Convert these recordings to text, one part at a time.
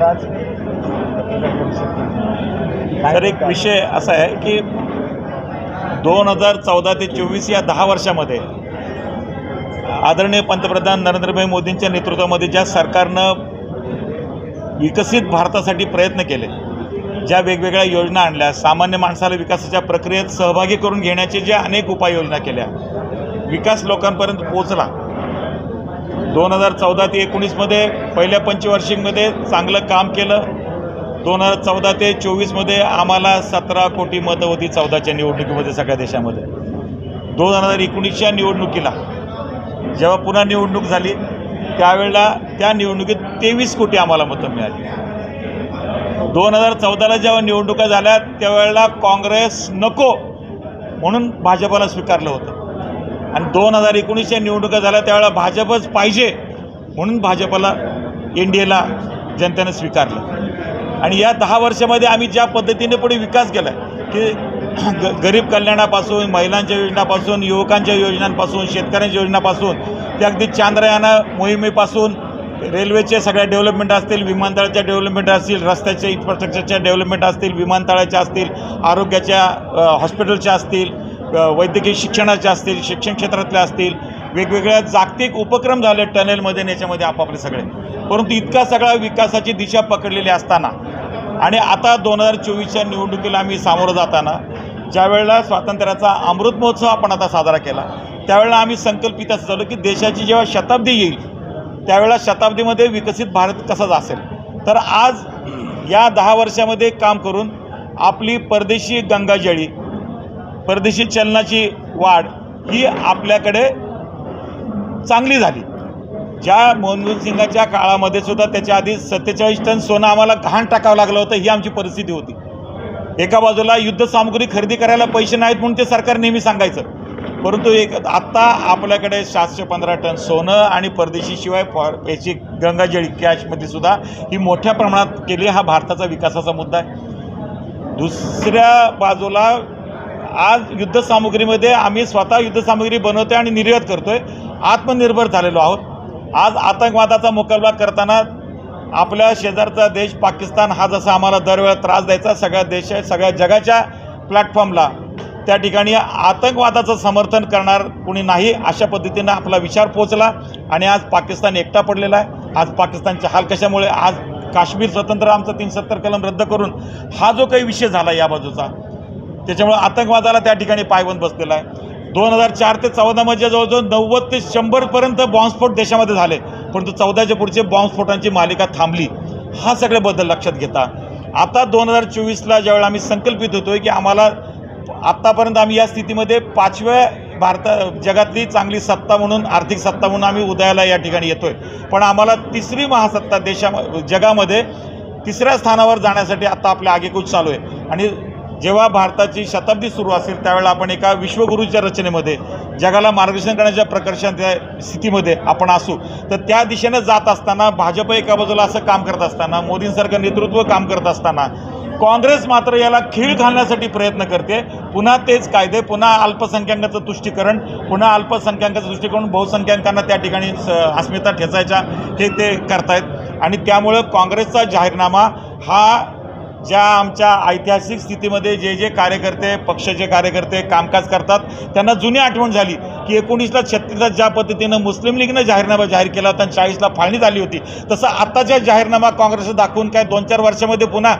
तर आज तर एक विषय असा आहे की दोन हजार चौदा ते चोवीस या दहा वर्षामध्ये आदरणीय पंतप्रधान नरेंद्रभाई मोदींच्या नेतृत्वामध्ये ज्या सरकारनं विकसित भारतासाठी प्रयत्न केले ज्या वेगवेगळ्या योजना आणल्या सामान्य माणसाला विकासाच्या प्रक्रियेत सहभागी करून घेण्याचे ज्या अनेक उपाययोजना केल्या विकास लोकांपर्यंत पोचला दोन हजार चौदा ते एकोणीसमध्ये पहिल्या पंचवार्षिकमध्ये चांगलं काम केलं. दोन हजार चौदा ते चोवीसमध्ये आम्हाला सतरा कोटी मतं होती चौदाच्या निवडणुकीमध्ये सगळ्या देशामध्ये. दोन हजार एकोणीसच्या निवडणुकीला जेव्हा पुन्हा निवडणूक झाली त्यावेळेला त्या निवडणुकीत तेवीस कोटी आम्हाला मतं मिळाली. दोन हजार चौदाला जेव्हा निवडणुका झाल्या त्यावेळेला काँग्रेस नको म्हणून भाजपला स्वीकारलं होतं. आणि दोन हजार एकोणीसच्या निवडणुका झाल्या त्यावेळेला भाजपच पाहिजे म्हणून भाजपला एन डी एला जनतेनं स्वीकारलं. आणि या दहा वर्षामध्ये आम्ही ज्या पद्धतीने पुढे विकास केला की ग गरीब कल्याणापासून महिलांच्या योजनापासून युवकांच्या योजनांपासून शेतकऱ्यांच्या योजनापासून ते अगदी चांद्रयान मोहिमेपासून रेल्वेचे सगळ्या डेव्हलपमेंट असतील विमानतळाच्या डेव्हलपमेंट असतील रस्त्याच्या इन्फ्रास्ट्रक्चरच्या डेव्हलपमेंट असतील विमानतळाच्या असतील आरोग्याच्या हॉस्पिटलच्या असतील वैद्यकीय शिक्षणाच्या असतील शिक्षण क्षेत्रातल्या असतील वेगवेगळ्या जागतिक उपक्रम झाले टनेलमध्ये याच्यामध्ये आपापले सगळे. परंतु इतका सगळा विकासाची दिशा पकडलेली असताना आणि आता दोन हजार चोवीसच्या निवडणुकीला आम्ही सामोरं जाताना ज्यावेळेला स्वातंत्र्याचा अमृत महोत्सव आपण आता साजरा केला त्यावेळेला आम्ही संकल्पित असं झालो की देशाची जेव्हा शताब्दी येईल त्यावेळेला शताब्दीमध्ये विकसित भारत कसाच असेल तर आज या दहा वर्षामध्ये काम करून आपली परदेशी गंगाजळी परदेशी चलनाची वाढ ही आपल्याकडे चांगली झाली. ज्या मनमोहन सिंगाच्या काळामध्ये सुद्धा त्याच्या आधी सत्तेचाळीस टन सोनं आम्हाला घाण टाकावं लागलं होतं ही आमची परिस्थिती होती. एका बाजूला युद्ध सामग्री खरेदी करायला पैसे नाहीत म्हणून ते सरकार नेहमी सांगायचं. परंतु एक आत्ता आपल्याकडे सातशे पंधरा टन सोनं आणि परदेशीशिवाय फॉर याची गंगाजळी कॅशमध्ये सुद्धा ही मोठ्या प्रमाणात केली हा भारताचा विकासाचा मुद्दा आहे. दुसऱ्या बाजूला आज युद्धसामुग्रीमध्ये आम्ही स्वतः युद्धसामुग्री बनवतोय आणि निर्यात करतोय. आत्मनिर्भर झालेलो आहोत. आज आतंकवादाचा मुकाबला करताना आपल्या शेजारचा देश पाकिस्तान हा जसा आम्हाला दरवेळा त्रास द्यायचा सगळ्या देश सगळ्या जगाच्या प्लॅटफॉर्मला त्या ठिकाणी आतंकवादाचं समर्थन करणार कुणी नाही अशा पद्धतीनं आपला विचार पोचला आणि आज पाकिस्तान एकटा पडलेला आहे. आज पाकिस्तानचे हाल कशामुळे? आज काश्मीर स्वतंत्र आमचं तीन सत्तर कलम रद्द करून हा जो काही विषय झाला या बाजूचा त्याच्यामुळे आतंकवादाला त्या ठिकाणी पायबंद बसलेला आहे. दोन हजार चार ते चौदामध्ये जवळजवळ नव्वद ते शंभरपर्यंत बॉम्बस्फोट देशामध्ये झाले. परंतु चौदाच्या पुढचे बॉम्बस्फोटांची मालिका थांबली. हा सगळे बदल लक्षात घेता. आता दोन हजार चोवीसला ज्यावेळेला आम्ही संकल्पित होतोय की आम्हाला आत्तापर्यंत आम्ही या स्थितीमध्ये पाचव्या भारता जगातली चांगली सत्ता म्हणून आर्थिक सत्ता म्हणून आम्ही उदयाला या ठिकाणी येतोय. पण आम्हाला तिसरी महासत्ता देशा जगामध्ये तिसऱ्या स्थानावर जाण्यासाठी आत्ता आपल्या आगेकूच चालू आहे. आणि जेव्हा भारताची शताब्दी सुरू असेल त्यावेळेला आपण एका विश्वगुरूच्या रचनेमध्ये जगाला मार्गदर्शन करण्याच्या प्रकर्षांच्या स्थितीमध्ये आपण असू. तर त्या दिशेनं जात असताना भाजप एका बाजूला असं काम करत असताना मोदींसारखं नेतृत्व काम करत असताना काँग्रेस मात्र याला खीळ घालण्यासाठी प्रयत्न करते. पुन्हा तेच कायदे पुन्हा अल्पसंख्याकांचं तुष्टीकरण पुन्हा अल्पसंख्याकांचं तुष्टीकरण बहुसंख्याकांना त्या ठिकाणी स अस्मिता ठेचायच्या हे ते करतायत. आणि त्यामुळं काँग्रेसचा जाहीरनामा हा ज्या आमच्या ऐतिहासिक स्थितीमध्ये जे जे कार्यकर्ते पक्षाचे कार्यकर्ते कामकाज करतात त्यांना जुनी आठवण झाली की एकोणीसला छत्तीसला ज्या पद्धतीनं मुस्लिम लीगनं जाहीरनामा जाहीर केला होता आणि चाळीसला फाळणी झाली होती तसं आत्ताच्या जाहीरनामा काँग्रेसनं दाखवून काय दोन चार वर्षामध्ये पुन्हा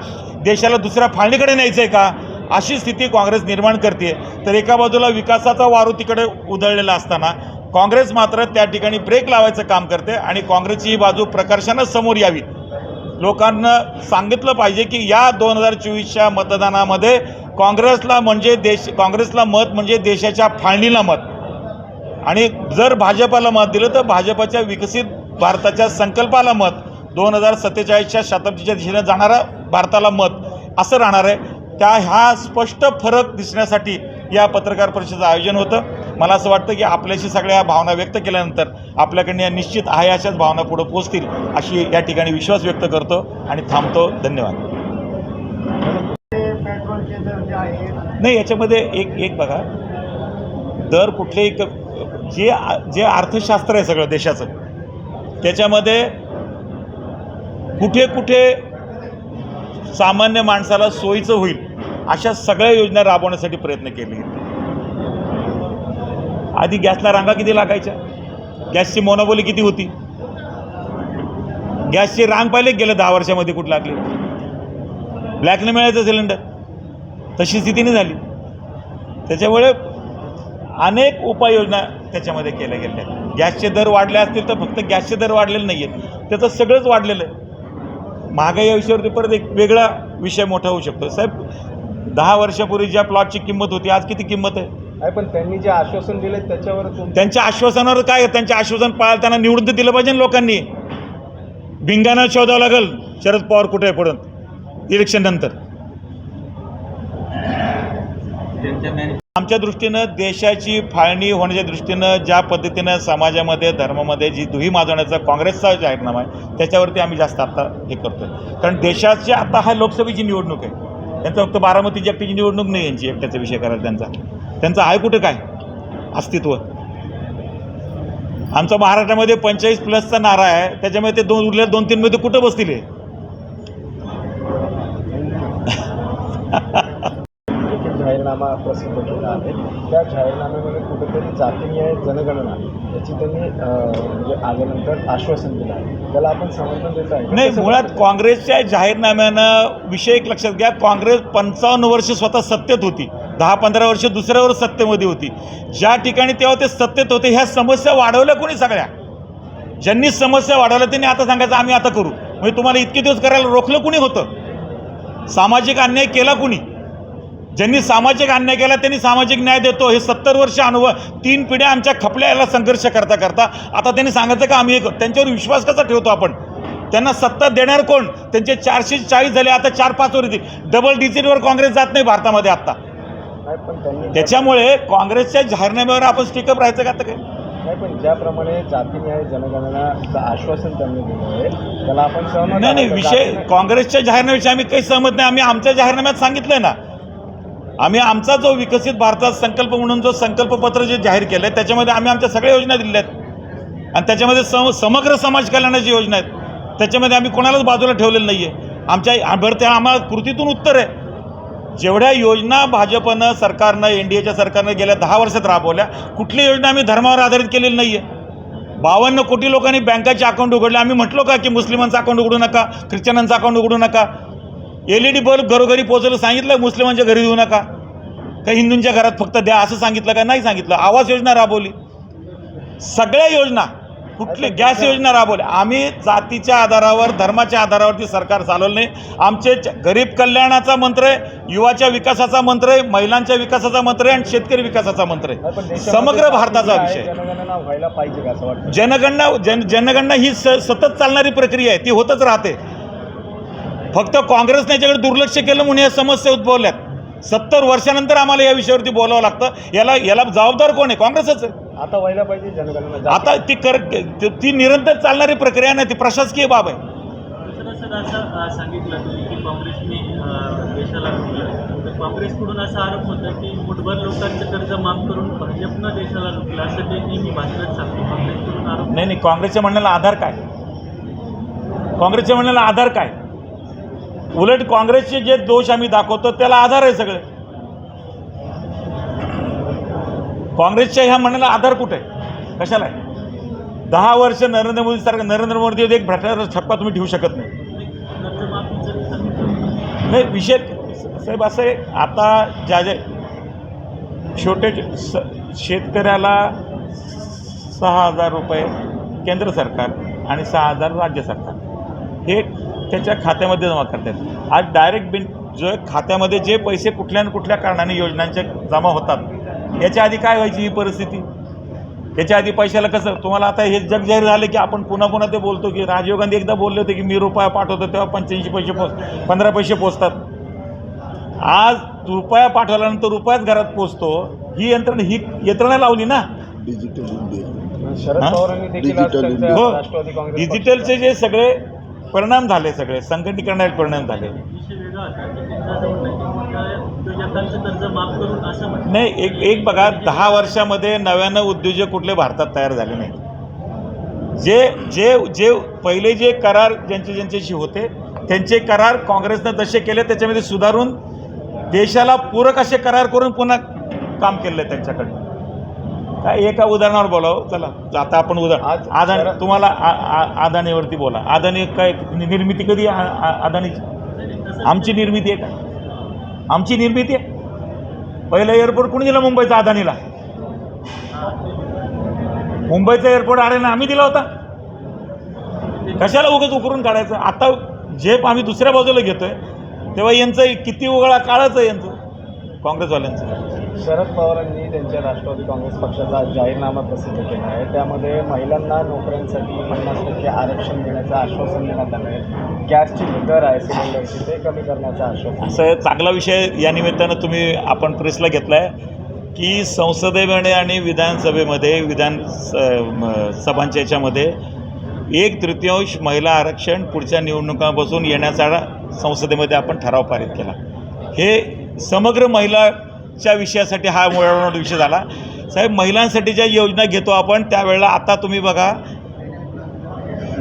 देशाला दुसऱ्या फाळणीकडे न्यायचं आहे का? अशी स्थिती काँग्रेस निर्माण करते तर एका बाजूला विकासाचा वारू तिकडे उधळलेला असताना काँग्रेस मात्र त्या ठिकाणी ब्रेक लावायचं काम करते आणि काँग्रेसची ही बाजू प्रकर्षानं समोर यावी. लोकांना सांगितलं पाहिजे की या दोन हजार चोवीसच्या मतदानामध्ये काँग्रेसला म्हणजे देश काँग्रेसला मत म्हणजे देशाच्या फाळणीला मत. आणि जर भाजपाला मत दिलं तर भाजपाच्या विकसित भारताच्या संकल्पाला मत. दोन हजार सत्तेचाळीसच्या शताब्दीच्या दिशेने जाणारा भारताला मत. असं राहणार आहे. त्या ह्या स्पष्ट फरक दिसण्यासाठी या पत्रकार परिषदेचं आयोजन होतं. मला असं वाटतं की आपल्याशी सगळ्या भावना व्यक्त केल्यानंतर आपल्याकडनं या निश्चित आहे अशाच भावना पुढं पोचतील अशी या ठिकाणी विश्वास व्यक्त करतो आणि थांबतो. धन्यवाद. नाही याच्यामध्ये एक एक बघा. दर कुठलेही जे जे अर्थशास्त्र आहे सगळं देशाचं त्याच्यामध्ये कुठे कुठे सामान्य माणसाला सोयीचं होईल अशा सगळ्या योजना राबवण्यासाठी प्रयत्न केले आधी गॅसला रांगा किती लागायच्या? गॅसची मोनोबोली किती होती? गॅसची रांग पाहिले गेलं दहा वर्षामध्ये कुठं लागली? ब्लॅकने मिळायचं सिलेंडर तशी स्थिती नाही झाली. त्याच्यामुळे अनेक उपाययोजना त्याच्यामध्ये केल्या गेल्या. गॅसचे दर वाढले असतील तर फक्त गॅसचे दर वाढलेले नाही आहेत त्याचं सगळंच वाढलेलं आहे. महागाई या विषयावरती परत एक वेगळा विषय मोठा होऊ शकतो. साहेब दहा वर्षापूर्वी ज्या प्लॉटची किंमत होती आज किती किंमत आहे? नाही पण त्यांनी जे आश्वासन दिले त्याच्यावर तुम- त्यांच्या आश्वासनावर काय आहे? आश्वासन पाळताना त्यांना निवडून तर दिलं पाहिजे ना लोकांनी. भिंगाणं शोधावं लागेल शरद पवार कुठे आहे पडून इलेक्शन नंतर. आमच्या दृष्टीनं देशाची फाळणी होण्याच्या दृष्टीनं ज्या पद्धतीनं समाजामध्ये धर्मामध्ये जी दुही माजवण्याचा काँग्रेसचा जाहीरनामा आहे त्याच्यावरती आम्ही जास्त आता हे करतो कारण देशाची आता हा लोकसभेची निवडणूक आहे. त्यांचं फक्त बारामतीची एकट्याची निवडणूक नाही यांची एकट्याचा विषय करायला त्यांचा. त्यांचं आहे कुठं काय? अस्तित्व. आमचा महाराष्ट्रामध्ये पंचेचाळीस प्लसचा नारा आहे. त्याच्यामध्ये ते दोन उरलेल्या दोन तीनमध्ये कुठं बसतील जाहीरनामा प्रसिद्ध केला आहे. त्या जाहीरनाम्यामध्ये कुठेतरी जातीय जनगणना याची त्यांनी म्हणजे आल्यानंतर आश्वासन दिलं आहे. त्याला आपण समर्थन देत आहे. नाही मुळात काँग्रेसच्या जाहीरनाम्यानं विषय एक लक्षात घ्या. काँग्रेस पंचावन्न वर्ष स्वतः सत्तेत होती. दहा पंधरा वर्ष दुसऱ्यावर सत्तेमध्ये होती. ज्या ठिकाणी तेव्हा ते सत्तेत होते ह्या समस्या वाढवल्या कोणी सगळ्या? ज्यांनी समस्या वाढवल्या त्यांनी आता सांगायचं आम्ही आता करू. म्हणजे तुम्हाला इतके दिवस करायला रोखलं कुणी होतं? सामाजिक अन्याय केला कुणी? ज्यांनी सामाजिक अन्याय केला त्यांनी सामाजिक न्याय देतो. हे सत्तर वर्ष अनुभव तीन पिढ्या आमच्या खपल्या याला संघर्ष करता करता. आता त्यांनी सांगायचं का आम्ही एक त्यांच्यावर विश्वास कसा ठेवतो आपण? त्यांना सत्ता देणार कोण? त्यांचे चारशे चाळीस झाले आता चार पाच वर येतील. डबल डिजिटवर काँग्रेस जात नाही भारतामध्ये आत्ता त्याच्यामुळे काँग्रेसच्या जाहीरनाम्यावर आपण स्टिकअप राहायचं का आता काय? नाही पण ज्याप्रमाणे जातीन्याय जनगणनाचं आश्वासन त्यांनी दिलं आहे त्याला आपण सहमत नाही नाही. विषय काँग्रेसच्या जाहीरनाम्याविषयी आम्ही काही सहमत नाही आम्ही आमच्या जाहीरनाम्यात सांगितलंय ना. आम्ही आमचा जो विकसित भारतात संकल्प म्हणून जो संकल्पपत्र जे जाहीर केलं आहे त्याच्यामध्ये आम्ही आमच्या सगळ्या योजना दिल्या आहेत आणि त्याच्यामध्ये सम समग्र समाज कल्याणाची योजना आहेत. त्याच्यामध्ये आम्ही कोणालाच बाजूला ठेवलेलं नाही आहे आमच्या बरं त्या आम्हाला कृतीतून उत्तर आहे. जेवढ्या योजना भाजपनं सरकारनं एन डी एच्या सरकारनं गेल्या दहा वर्षात राबवल्या कुठली योजना आम्ही धर्मावर आधारित केलेली नाही आहे बावन्न कोटी लोकांनी बँकाचे अकाउंट उघडले. आम्ही म्हटलो का की मुस्लिमांचं अकाउंट उघडू नका ख्रिश्चनांचं अकाउंट उघडू नका? एल ई डी बल्ब घरोघरी पोहोचवलं सांगितलं मुस्लिमांच्या घरी देऊ नका. का हिंदूंच्या घरात फक्त द्या असं सांगितलं का नाही सांगितलं? आवास योजना राबवली. सगळ्या योजना कुठली गॅस योजना राबवल्या आम्ही जातीच्या आधारावर धर्माच्या आधारावरती सरकार चालवलं नाही. आमचे गरीब कल्याणाचा मंत्र आहे युवाच्या विकासाचा मंत्र आहे महिलांच्या विकासाचा मंत्र आहे आणि शेतकरी विकासाचा मंत्र आहे. समग्र भारताचा विषय. जनगणना जन जनगणना ही स सतत चालणारी प्रक्रिया आहे ती होतच राहते. फक्त काँग्रेसने याच्याकडे दुर्लक्ष केलं म्हणून या समस्या उद्भवल्यात. सत्तर वर्षानंतर आम्हाला या विषयावरती बोलावं लागतं. याला याला जबाबदार कोण आहे? काँग्रेसच आहे. आता व्हायला पाहिजे जनगणना आता ती कर ती निरंतर चालणारी प्रक्रिया नाही ती प्रशासकीय बाब आहे. सर सर असं अ, सांगितलं तुम्ही की काँग्रेसने देशाला तर काँग्रेसकडून असा आरोप होता की मुठभर लोकांचं कर्ज माफ करून भाजपनं देशाला लुटलं असं ते नेहमी भाषणात सांगतो काँग्रेसकडून आरोप नाही नाही काँग्रेसच्या म्हणण्याला आधार काय? काँग्रेसच्या म्हणण्याला आधार काय? उलट काँग्रेसचे जे दोष आम्ही दाखवतो त्याला आधार आहे सगळे. काँग्रेसच्या ह्या म्हणण्याला आधार कुठे? आहे कशाला आहे? दहा वर्ष नरेंद्र मोदी सारखं नरेंद्र मोदी एक भ्रष्टाचार छप्पा तुम्ही ठेवू शकत नाही. नाही विषय साहेब असं आहे आता ज्या ज्या छोटे स शेतकऱ्याला सहा हजार रुपये केंद्र सरकार आणि सहा हजार राज्य सरकार. हे त्याच्या खात्यामध्ये जमा करतात. आज डायरेक्ट बिन जो खात्यामध्ये जे पैसे कुठल्या न कुठल्या कारणाने योजनांचे जमा होतात याच्या आधी काय व्हायची ही परिस्थिती? याच्या आधी पैशाला कसं? तुम्हाला आता हे जग जाहीर झालं की आपण पुन्हा पुन्हा ते बोलतो की राजीव गांधी एकदा बोलले होते की मी रुपया पाठवतो तेव्हा पंच्याऐंशी पैसे पोच पंधरा पैसे पोचतात. आज रुपया पाठवल्यानंतर रुपयाच घरात पोचतो. ही यंत्रणा ही यंत्रणा लावली ना. डिजिटल इंडिया हा? डिजिटलचे जे सगळे परिणाम झाले सगळे संघटीकरणाचे परिणाम झाले. उद्योजकांचं कर्ज माफ करून असं म्हटलं. नाही एक एक बघा दहा वर्षामध्ये नव्यानं उद्योजक कुठले भारतात तयार झाले नाही जे जे जे पहिले जे करार ज्यांचे ज्यांच्याशी होते त्यांचे करार काँग्रेसनं जसे केले त्याच्यामध्ये सुधारून देशाला पूरक असे करार करून पुन्हा काम केलं त्यांच्याकडनं. काय एका उदाहरणावर बोलावं? चला आता आपण उदाहरण अदानी शरद- तुम्हाला आ- आ- अदानीवरती बोला. अदानी काय निर्मिती कधी अदानीची आमची निर्मिती आहे का? आमची निर्मिती आहे. पहिलं एअरपोर्ट कोणी दिलं? मुंबईचा अदानीला. मुंबईचा एअरपोर्ट आडायला आम्ही दिला होता. कशाला उगाच उकरून काढायचं? आता झेप आम्ही दुसऱ्या बाजूला घेतोय तेव्हा यांचं किती उघडा काळच आहे यांचं? काँग्रेसवाल्यांचं. शरद पवारांनी त्यांच्या राष्ट्रवादी काँग्रेस पक्षाचा जाहीरनामा प्रसिद्ध केला आहे. त्यामध्ये महिलांना नोकऱ्यांसाठी पन्नास टक्के आरक्षण देण्याचं आश्वासन देण्यात आलं आहे. गॅसची दर आहे सिलेंडरची ते कमी करण्याचं आश्वासन. असं चांगला विषय या निमित्तानं तुम्ही आपण प्रेसला घेतला आहे की संसदेमध्ये आणि विधानसभेमध्ये विधान स- म- सभांच्या याच्यामध्ये एक तृतीयांश महिला आरक्षण पुढच्या निवडणुकापासून येण्याचा संसदेमध्ये आपण ठराव पारित केला. हे समग्र महिला च्या विषयासाठी हा मुळावणारा विषय झाला. साहेब महिलांसाठी ज्या योजना घेतो आपण त्यावेळेला आता तुम्ही बघा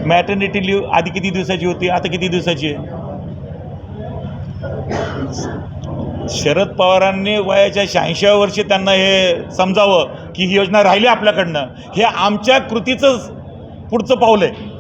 मॅटर्निटी लिव्ह आधी किती दिवसाची होती आता किती दिवसाची आहे? शरद पवारांनी वयाच्या शहाऐंशीव्या वर्षी त्यांना हे समजावं की ही योजना राहिली आपल्याकडनं. हे आमच्या कृतीचंच पुढचं पाऊल आहे.